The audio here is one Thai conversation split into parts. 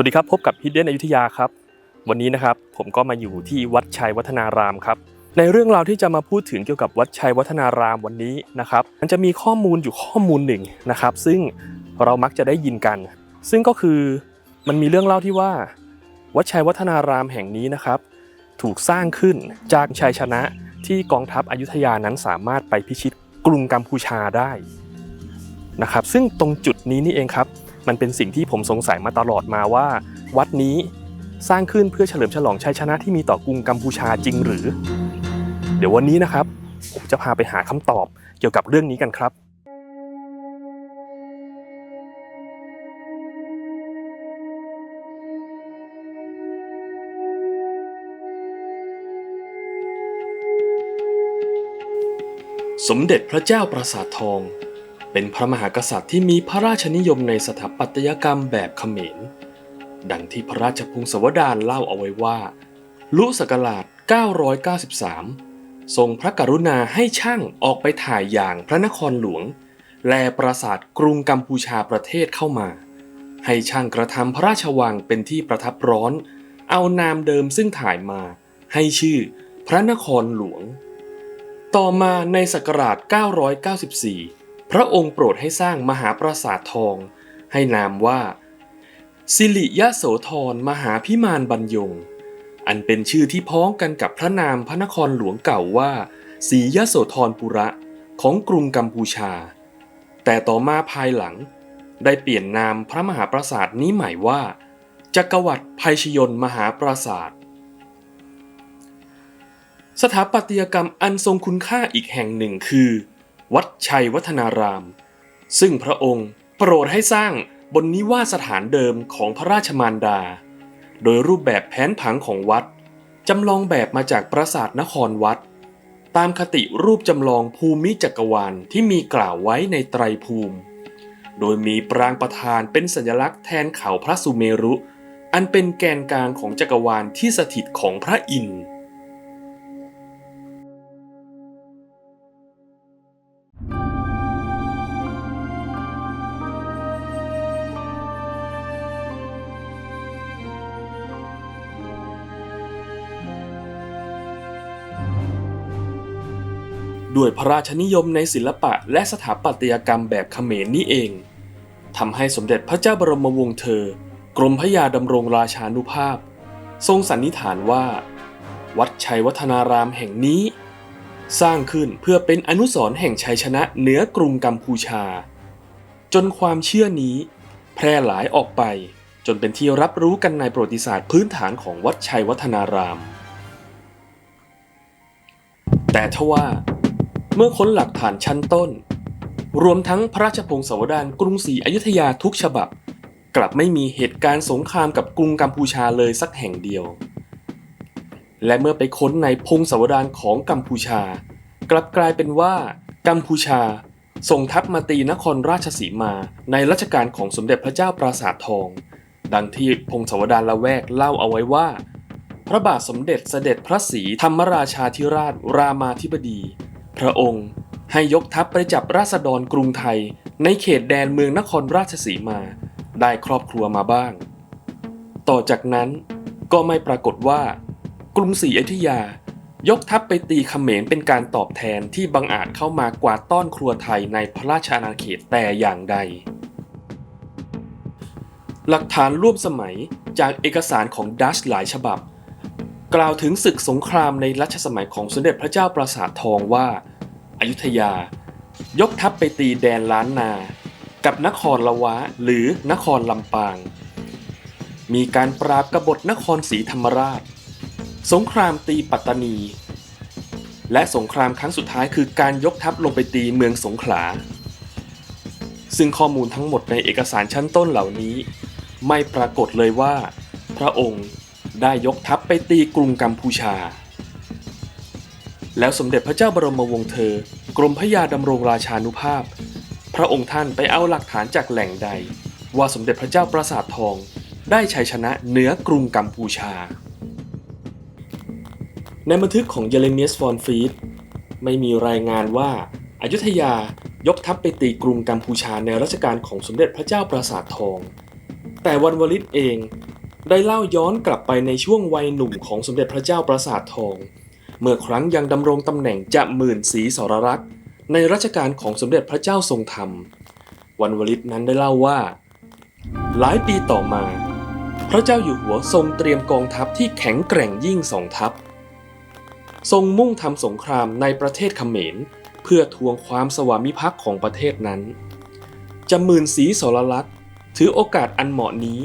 สวัสดีครับพบกับฮิดเด้นอยุธยาครับ วันนี้นะครับผมก็มาอยู่ที่วัดชัยวัฒนารามครับในเรื่องราวที่จะมาพูดถึงเกี่ยวกับวัดชัยวัฒนารามวันนี้นะครับมันจะมีข้อมูลอยู่ข้อมูลหนึ่งนะครับ ซึ่งเรามักจะได้ยินกัน ซึ่งก็คือมันมีเรื่องเล่าที่ว่า วัดชัยวัฒนารามแห่งนี้นะครับ ถูกสร้างขึ้นจากชัยชนะที่กองทัพอยุธยานั้นสามารถไปพิชิตกรุงกัมพูชาได้นะครับ ซึ่งตรงจุดนี้นี่เองครับ มันเป็นสิ่งที่ผมสงสัยมาตลอดมาว่า วัดนี้สร้างขึ้นเพื่อเฉลิมฉลองชัยชนะที่มีต่อกรุงกัมพูชาจริงหรือ เดี๋ยววันนี้นะครับ ผมจะพาไปหาคำตอบเกี่ยวกับเรื่องนี้กันครับสมเด็จพระเจ้าปราสาททอง เป็นพระมหากษัตริย์ที่มีพระราชนิยมในสถาปัตยกรรมแบบเขมร ดังที่พระราชพงศาวดารเล่าเอาไว้ว่า ลุศักราช 993 ทรงพระกรุณาให้ช่างออกไปถ่ายอย่างพระนครหลวง แลปราสาทกรุงกัมพูชาประเทศเข้ามา ให้ช่างกระทำพระราชวังเป็นที่ประทับร้อน เอานามเดิมซึ่งถ่ายมา ให้ชื่อพระนครหลวง ต่อมาในศักราช 994 พระองค์โปรดให้สร้างมหาปราสาททอง ให้นามว่า สิริยะโสธรมหาพิมานบรรยง อันเป็นชื่อที่พ้องกันกับพระนามพระนครหลวงเก่าว่าศรียโสธรปุระของกรุงกัมพูชา แต่ต่อมาภายหลัง ได้เปลี่ยนนามพระมหาปราสาทนี้ใหม่ว่า จักรวรรดิภัยชยนมหาปราสาทสถาปัตยกรรมอันทรงคุณค่าอีกแห่งหนึ่งคือ วัดชัยวัฒนาราม ซึ่งพระองค์โปรดให้สร้างบนนิวาสถานเดิมของพระราชมารดา โดยรูปแบบแผนผังของวัด จำลองแบบมาจากปราสาทนครวัด ตามคติรูปจำลองภูมิจักรวาลที่มีกล่าวไว้ในไตรภูมิ โดยมีปรางประธานเป็นสัญลักษณ์แทนเขาพระสุเมรุ อันเป็นแกนกลางของจักรวาลที่สถิตของพระอินทร์ ด้วยพระราชนิยมในศิลปะและสถาปัตยกรรมแบบเขมรนี่เองทำให้สมเด็จพระเจ้าบรมวงศ์เธอ กรมพระยาดำรงราชานุภาพ ทรงสันนิษฐานว่า วัดชัยวัฒนารามแห่งนี้ สร้างขึ้นเพื่อเป็นอนุสรณ์แห่งชัยชนะเหนือกรุงกัมพูชา จนความเชื่อนี้ แพร่หลายออกไป จนเป็นที่รับรู้กันในประวัติศาสตร์พื้นฐานของวัดชัยวัฒนาราม แต่ทว่า เมื่อค้นหลักฐานชั้นต้น รวมทั้งพระราชพงศาวดารกรุงศรีอยุธยาทุกฉบับ กลับไม่มีเหตุการณ์สงครามกับกรุงกัมพูชาเลยสักแห่งเดียว และเมื่อไปค้นในพงศาวดารของกัมพูชา กลับกลายเป็นว่า กัมพูชาส่งทัพมาตีนครราชสีมาในรัชกาลของสมเด็จพระเจ้าปราสาททอง ดังที่พงศาวดารละแวกเล่าเอาไว้ว่า พระบาทสมเด็จเสด็จพระศรีธรรมราชาธิราชรามาธิบดี พระองค์ให้ยกทัพไปจับราษฎรกรุงไทย ในเขตแดนเมืองนครราชสีมา ได้ครอบครัวมาบ้าง ต่อจากนั้นก็ไม่ปรากฏว่า กรุงศรีอยุธยายกทัพไปตีเขมรเป็นการตอบแทนที่บังอาจเข้ามากวาดต้อนครัวไทยในพระราชอาณาเขตแต่อย่างใด หลักฐานร่วมสมัยจากเอกสารของดัชหลายฉบับ กล่าวถึงศึกสงครามในรัชสมัยของสมเด็จพระเจ้าปราสาททองว่าอายุทยา ยกทัพไปตีแดนล้านนา กับนครละวะหรือนครลำปาง มีการปราบกบฏนครศรีธรรมราช สงครามตีปัตตานี และสงครามครั้งสุดท้ายคือการยกทัพลงไปตีเมืองสงขลา ซึ่งข้อมูลทั้งหมดในเอกสารชั้นต้นเหล่านี้ ไม่ปรากฏเลยว่า พระองค์ ได้ยกทัพไปตีกรุงกัมพูชา แล้วสมเด็จพระเจ้าบรมวงศ์เธอ กรมพระยาดำรงราชานุภาพ พระองค์ท่านไปเอาหลักฐานจากแหล่งใด ว่าสมเด็จพระเจ้าปราสาททอง ได้ชัยชนะเหนือกรุงกัมพูชา ในบันทึกของเยเรเมียสฟอนฟรีดไม่มีรายงานว่าอายุทยายกทัพไปตีกรุงกัมพูชาในรัชกาลของสมเด็จพระเจ้าปราสาททอง แต่วันวลิตเอง ได้เล่าย้อนกลับไปในช่วงวัยหนุ่มของสมเด็จพระเจ้าปราสาททอง เมื่อครั้งยังดำรงตำแหน่งจะหมื่นศรีสรรักษ์ในรัชกาลของสมเด็จพระเจ้าทรงธรรม วันวลิตนั้นได้เล่าว่า หลายปีต่อมา พระเจ้าอยู่หัวทรงเตรียมกองทัพที่แข็งแกร่งยิ่งสองทัพ ทรงมุ่งทำสงครามในประเทศเขมร เพื่อทวงความสวามิภักดิ์ของประเทศนั้นจำหมื่นศรีสรลักษ์ถือโอกาสอันเหมาะนี้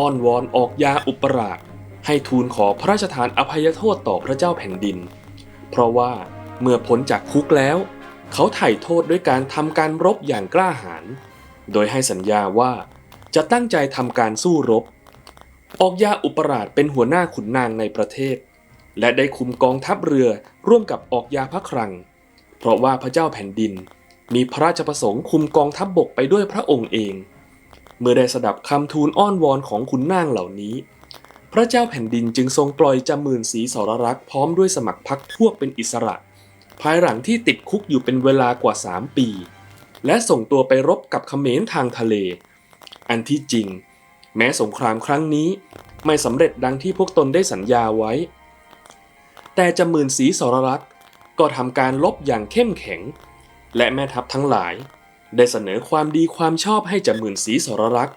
อ้อนวอนออกยาอุปราชให้ทูลขอพระราชทานอภัยโทษต่อพระเจ้าแผ่นดิน เพราะว่าเมื่อพ้นจากคุกแล้ว เขาไถ่โทษด้วยการทำการรบอย่างกล้าหาญโดยให้สัญญาว่าจะตั้งใจทำการสู้รบ ออกยาอุปราชเป็นหัวหน้าขุนนางในประเทศ และได้คุมกองทัพเรือร่วมกับออกยาพระครัง เพราะว่าพระเจ้าแผ่นดิน มีพระราชประสงค์คุมกองทัพบบกไปด้วยพระองค์เอง เมื่อได้สดับคำทูลอ้อนวอนของขุนนางเหล่านี้ พระเจ้าแผ่นดินจึงทรงปล่อยจำมื่นสีสรรักษ์พร้อมด้วยสมัครพรรคพวกเป็นอิสระ ภายหลังที่ติดคุกอยู่เป็นเวลากว่า 3 ปี และส่งตัวไปรบกับเขมรทางทะเล อันที่จริง แม้สงครามครั้งนี้ ไม่สำเร็จดังที่พวกตนได้สัญญาไว้ แต่จำมื่นสีสรรักษ์ก็ทำการลบอย่างเข้มแข็ง และแม่ทัพทั้งหลาย ได้เสนอความดีความชอบให้จำหมื่นสีสรรักษ์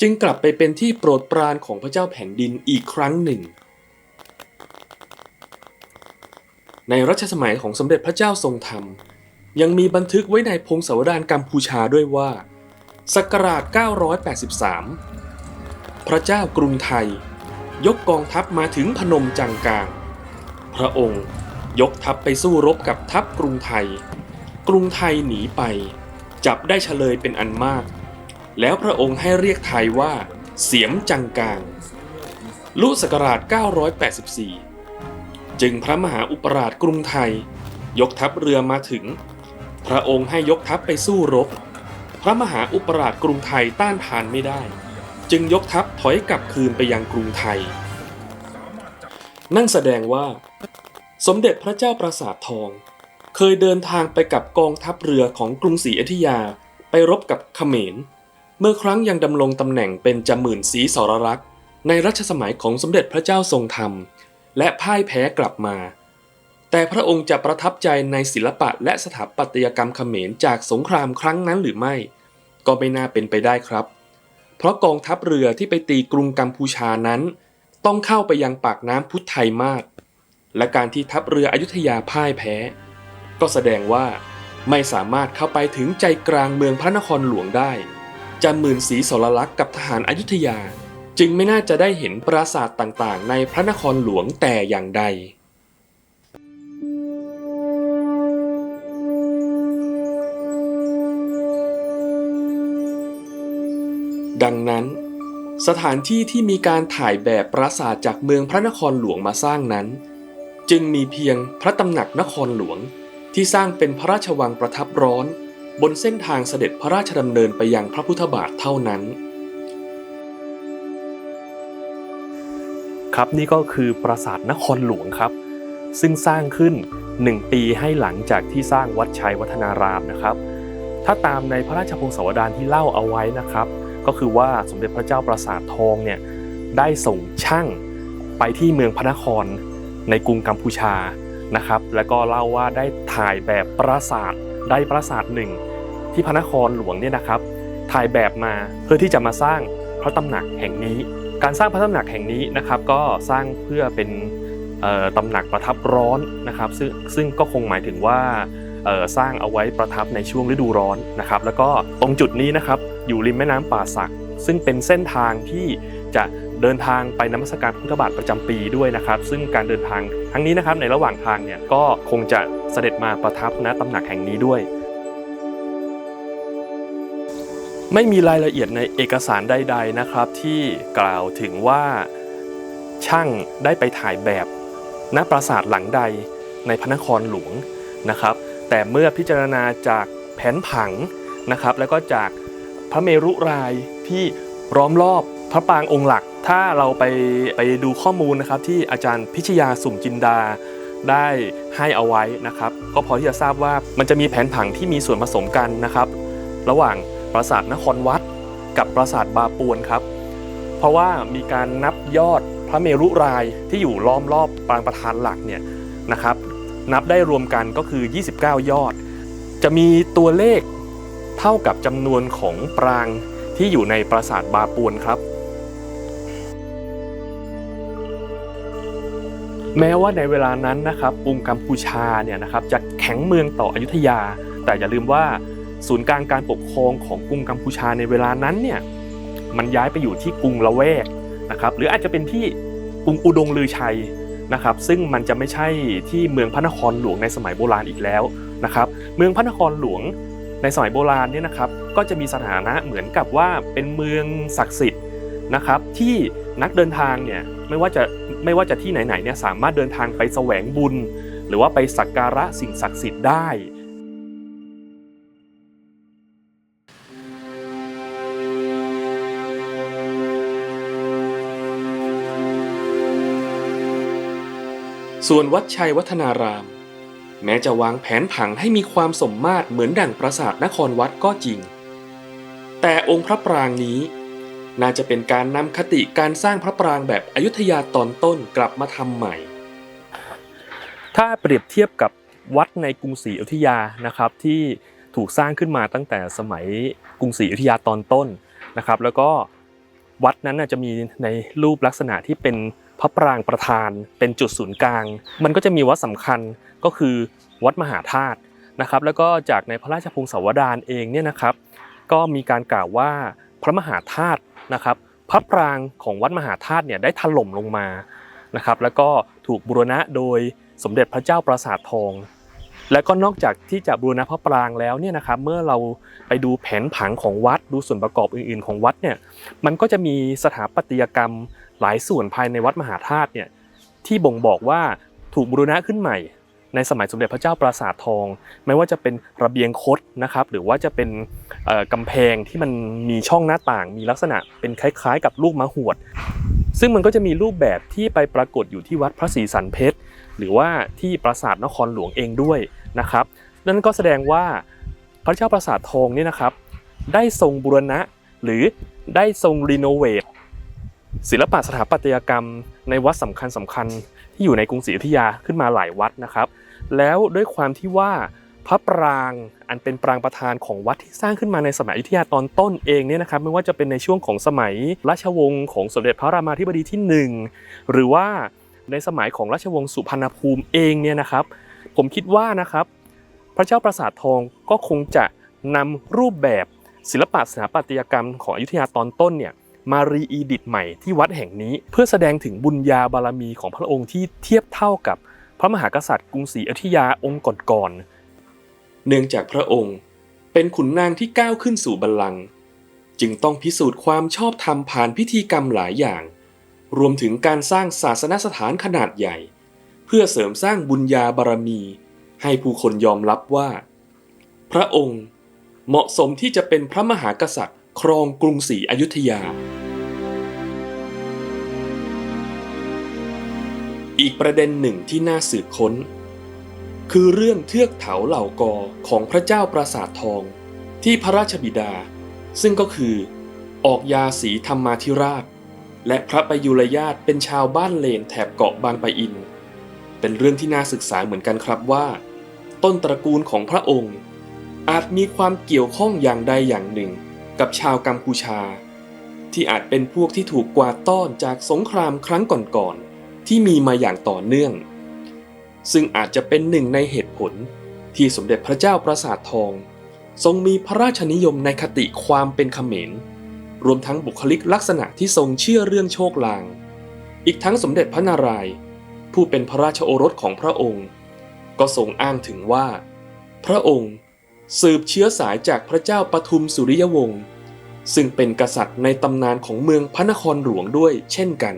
จึงกลับไปเป็นที่โปรดปรานของพระเจ้าแผ่นดินอีกครั้งหนึ่ง ในรัชสมัยของสมเด็จพระเจ้าทรงธรรม ยังมีบันทึกไว้ในพงศาวดารกัมพูชาด้วยว่าศักราช 983 พระเจ้ากรุงไทย ยกกองทัพมาถึงพนมจังกาง พระองค์ยกทัพไปสู้รบกับทัพกรุงไทย กรุงไทยหนีไป จับได้เฉลยเป็นอันมาก แล้วพระองค์ให้เรียกไทยว่า เสียมจังกางลุศักราช 984 จึงพระมหาอุปราชกรุงไทย ยกทัพเรือมาถึง พระองค์ให้ยกทัพไปสู้รบ พระมหาอุปราชกรุงไทยต้านทานไม่ได้ จึงยกทัพถอยกลับคืนไปยังกรุงไทย นั่นแสดงว่า สมเด็จพระเจ้าปราสาททอง เคยเดินทางไปกับกองทัพเรือของกรุงศรีอยุธยา ไปรบกับเขมร เมื่อครั้งยังดำรงตำแหน่งเป็นจำหมื่นศรีสรรักษ์ในรัชสมัยของสมเด็จพระเจ้าทรงธรรม และพ่ายแพ้กลับมา แต่พระองค์จะประทับใจในศิลปะและสถาปัตยกรรมเขมรจากสงครามครั้งนั้นหรือไม่ ก็ไม่น่าเป็นไปได้ครับ เพราะกองทัพเรือที่ไปตีกรุงกัมพูชานั้น ต้องเข้าไปยังปากน้ำพุทธไทยมากและการที่ทัพเรืออยุธยาพ่ายแพ้ ก็แสดงว่าไม่สามารถเข้าไปถึงใจกลางเมืองพระนครหลวงได้จำหมื่นศรีสรลักษณ์กับทหารอยุธยา จึงไม่น่าจะได้เห็นปราสาทต่างๆ ในพระนครหลวงแต่อย่างใด ดังนั้น สถานที่ที่มีการถ่ายแบบปราสาทจากเมืองพระนครหลวงมาสร้างนั้น จึงมีเพียงพระตำหนักนครหลวง ที่สร้างเป็นพระราชวังประทับร้อน บนเส้นทางเสด็จพระราชดำเนินไปยังพระพุทธบาทเท่านั้น ครับนี่ก็คือปราสาทนครหลวงครับ ซึ่งสร้างขึ้น 1 ปีให้หลังจากที่สร้างวัดชัยวัฒนารามนะครับ ถ้าตามในพระราชพงศาวดารที่เล่าเอาไว้นะครับ ก็คือว่าสมเด็จพระเจ้าปราสาททองเนี่ยได้ส่งช่างไปที่เมืองพระนครในกรุงกัมพูชา นะครับ แล้วก็เล่าว่าได้ถ่ายแบบปราสาทได้ปราสาทหนึ่ง ที่พระนครหลวงเนี่ยนะครับ ถ่ายแบบมาเพื่อที่จะมาสร้างพระตำหนักแห่งนี้ การสร้างพระตำหนักแห่งนี้นะครับ ก็สร้างเพื่อเป็นตำหนักประทับร้อนนะครับ ซึ่งซึ่งก็คงหมายถึงว่าสร้างเอาไว้ประทับในช่วงฤดูร้อนนะครับ แล้วก็ตรงจุดนี้นะครับอยู่ริมแม่น้ำป่าสัก ซึ่งเป็นเส้นทางที่จะ เดินทางไปนมัสการพุทธบาทประจำปีด้วยนะครับ ซึ่งการเดินทางทั้งนี้นะครับในระหว่างทางเนี่ยก็คงจะเสด็จมาประทับณตำหนักแห่งนี้ด้วยไม่มีรายละเอียดในเอกสารใด ๆนะครับ ที่กล่าวถึงว่าช่างได้ไปถ่ายแบบณปราสาทหลังใดในพระนครหลวงนะครับ แต่เมื่อพิจารณาจากแผนผังนะครับ แล้วก็จากพระเมรุรายที่ล้อมรอบพระปรางองค์หลัก ถ้าเราไปไปดูข้อมูลนะครับที่อาจารย์พิชยาสุ่มจินดาได้ให้เอาไว้นะครับ ก็พอที่จะทราบว่ามันจะมีแผนผังที่มีส่วนผสมกันนะครับ ระหว่างปราสาทนครวัด กับปราสาทบาปวนครับ เพราะว่ามีการนับยอดพระเมรุรายที่อยู่ล้อมรอบปางประธานหลักเนี่ยนะครับ นับได้รวมกันก็คือ 29 ยอด จะมีตัวเลขเท่ากับจำนวนของปรางที่อยู่ในปราสาทบาปวนครับ แม้ว่าในเวลานั้นนะครับกรุงกัมพูชาเนี่ยนะครับจะแข็งเมืองต่ออยุธยา แต่อย่าลืมว่าศูนย์กลางการปกครองของกรุงกัมพูชาในเวลานั้นเนี่ยมันย้ายไปอยู่ที่กรุงละแวกนะครับหรืออาจจะเป็นที่กรุงอุดงลือชัยนะครับซึ่งมันจะไม่ใช่ที่เมืองพระนครหลวงในสมัยโบราณอีกแล้วนะครับเมืองพระนครหลวงในสมัยโบราณเนี่ยนะครับก็จะมีสถานะเหมือนกับว่าเป็นเมืองศักดิ์สิทธิ์นะครับที่นักเดินทางเนี่ยไม่ว่าจะ ไม่ว่าจะที่ไหนๆเนี่ยสามารถเดินทางไปแสวงบุญ หรือว่าไปสักการะสิ่งศักดิ์สิทธิ์ได้ส่วนวัดชัยวัฒนาราม แม้จะวางแผนผังให้มีความสมมาตรเหมือนดั่งปราสาทนครวัดก็จริง แต่องค์พระปรางนี้ น่าจะเป็นการนำคติการสร้างพระปรางแบบอยุธยาตอนต้นกลับมาทำใหม่ ถ้าเปรียบเทียบกับวัดในกรุงศรีอยุธยานะครับที่ถูกสร้างขึ้นมาตั้งแต่สมัยกรุงศรีอยุธยาตอนต้นนะครับ แล้วก็วัดนั้นจะมีในรูปลักษณะที่เป็นพระปรางประธาน เป็นจุดศูนย์กลาง มันก็จะมีวัดสำคัญก็คือวัดมหาธาตุนะครับ แล้วก็จากในพระราชพงศาวดารเองเนี่ยนะครับ ก็มีการกล่าวว่าพระมหาธาตุ นะครับพระปรางของวัดมหาธาตุเนี่ยได้ถล่มลงมานะครับแล้วก็ถูกบูรณะโดยสมเด็จพระเจ้าปราสาททอง และก็นอกจากที่จะบูรณะพระปรางแล้วเนี่ยนะครับเมื่อเราไปดูแผนผังของวัดดูส่วนประกอบอื่น ๆ ของวัดเนี่ยมันก็จะมีสถาปัตยกรรมหลายส่วนภายในวัดมหาธาตุเนี่ยที่บ่งบอกว่าถูกบูรณะขึ้นใหม่ ในสมัยสมเด็จพระเจ้าปราสาททอง ไม่ว่าจะเป็นระเบียงคดนะครับหรือว่าจะเป็นกำแพงที่มันมีช่องหน้าต่าง มีลักษณะเป็นคล้ายๆ กับลูกมะหวด ซึ่งมันก็จะมีรูปแบบที่ไปปรากฏอยู่ที่วัดพระศรีสันเพชรหรือว่าที่ปราสาทนครหลวงเองด้วยนะครับนั่นก็แสดงว่าพระเจ้าปราสาททองนี่นะครับได้ทรงบูรณะหรือได้ทรงรีโนเวทศิลปะสถาปัตยกรรมในวัดสำคัญสำคัญๆ ที่อยู่ในกรุงศรีอยุธยาขึ้นมาหลายวัดนะครับ แล้วด้วยความที่ว่าพระปรางอันเป็นปรางประธานของวัดที่สร้างขึ้นมาในสมัยอยุธยาตอนต้นเองเนี่ยนะครับไม่ว่าจะเป็นในช่วงของสมัยราชวงศ์ของสมเด็จพระรามาธิบดีที่หนึ่งหรือว่าในสมัยของราชวงศ์สุพรรณภูมิเองเนี่ยนะครับ ผมคิดว่านะครับ พระเจ้าปราสาททองก็คงจะนำรูปแบบศิลปะสถาปัตยกรรมของอยุธยาตอนต้นเนี่ย มารีอีดิตใหม่ที่วัดแห่งนี้ เพื่อแสดงถึงบุญญาบารมีของพระองค์ที่เทียบเท่ากับพระมหากษัตริย์กรุงศรีอยุธยาองค์ก่อนเนื่องจากพระองค์เป็นขุนนางที่ก้าวขึ้นสู่บัลลังก์จึงต้องพิสูจน์ความชอบธรรมผ่านพิธีกรรมหลายอย่าง รวมถึงการสร้างศาสนสถานขนาดใหญ่ เพื่อเสริมสร้างบุญญาบารมี ให้ผู้คนยอมรับว่า พระองค์เหมาะสมที่จะเป็นพระมหากษัตริย์ ครองกรุงศรีอยุธยา อีกประเด็นหนึ่งที่น่าสืบค้น คือเรื่องเทือกเถาเหล่ากอของพระเจ้าปราสาททอง ที่พระราชบิดา ซึ่งก็คือ ออกยาสีธรรมาธิราช และพระประยุรญาตเป็นชาวบ้านเลนแถบเกาะบางปะอิน เป็นเรื่องที่น่าศึกษาเหมือนกันครับว่า ต้นตระกูลของพระองค์อาจมีความเกี่ยวข้องอย่างใดอย่างหนึ่ง กับชาวกัมพูชา ที่อาจเป็นพวกที่ถูกกวาดต้อนจากสงครามครั้งก่อนๆที่มีมาอย่างต่อเนื่อง ซึ่งอาจจะเป็นหนึ่งในเหตุผลที่สมเด็จพระเจ้าปราสาททอง ทรงมีพระราชนิยมในคติความเป็นเขมร รวมทั้งบุคลิกลักษณะที่ทรงเชื่อเรื่องโชคลาง อีกทั้งสมเด็จพระนารายณ์ผู้เป็นพระราชโอรสของพระองค์ ก็ทรงอ้างถึงว่า พระองค์ สืบเชื้อสายจากพระเจ้าปทุมสุริยวงศ์ซึ่งเป็นกษัตริย์ในตำนานของเมืองพระนครหลวงด้วยเช่นกัน